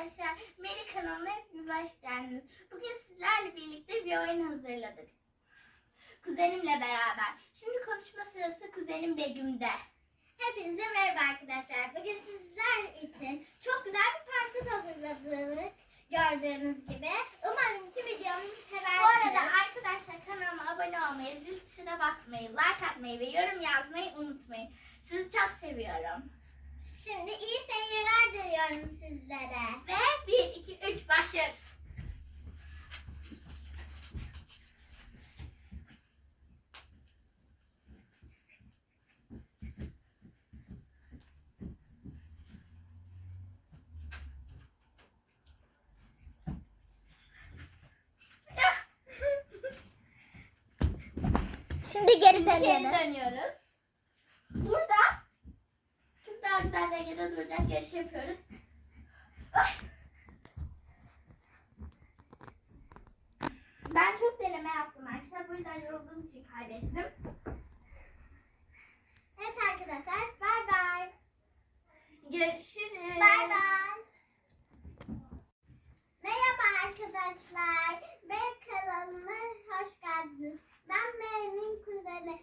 arkadaşlar. Meri kanalına hepiniz hoş geldiniz. Bugün sizlerle birlikte bir oyun hazırladık. Kuzenimle beraber. Şimdi konuşma sırası kuzenim Begüm'de. Hepinize merhaba arkadaşlar. Bugün sizler için çok güzel bir parkur hazırladık. Gördüğünüz gibi. Umarım ki videomuzu seversiniz. Bu arada arkadaşlar kanalıma abone olmayı, zil tuşuna basmayı, like atmayı ve yorum yazmayı unutmayın. Sizi çok seviyorum. Şimdi iyi seyirler diliyorum sizlere. Ve 1, 2, 3 başlıyoruz. Şimdi Şimdi geri dönüyoruz. Güzel dengede duracak yarış yapıyoruz. Ben çok deneme yaptım arkadaşlar. Bu yüzden yorulduğum için kaybettim. Evet arkadaşlar. Bay bay. Görüşürüz. Bay bay. Merhaba arkadaşlar. Ben kanalıma hoş geldiniz. Ben Meryem'in kuzeni.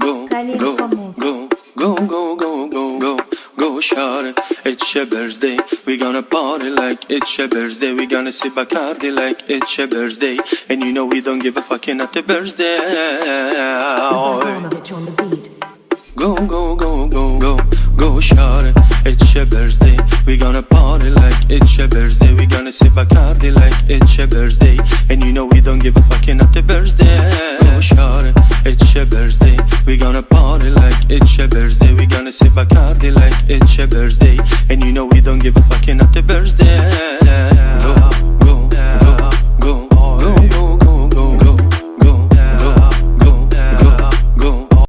go, go, go, go, go, go, go, go, go, shawty. It's your birthday. We gonna party like it's your birthday. We gonna sip Bacardi like it's your birthday. And you know we don't give a fucking at the birthday. Ibrahimovic on the beat. Go, go, go, go, go, go, shawty. It's your birthday. We gonna party like it's your birthday. We gonna sip Bacardi like it's your birthday. And you know we don't give a fucking at the birthday. Go, shawty. It's your birthday. We gonna party like it's your birthday. We gonna sip Bacardi like it's your birthday. And you know we don't give a fucking at the birthday.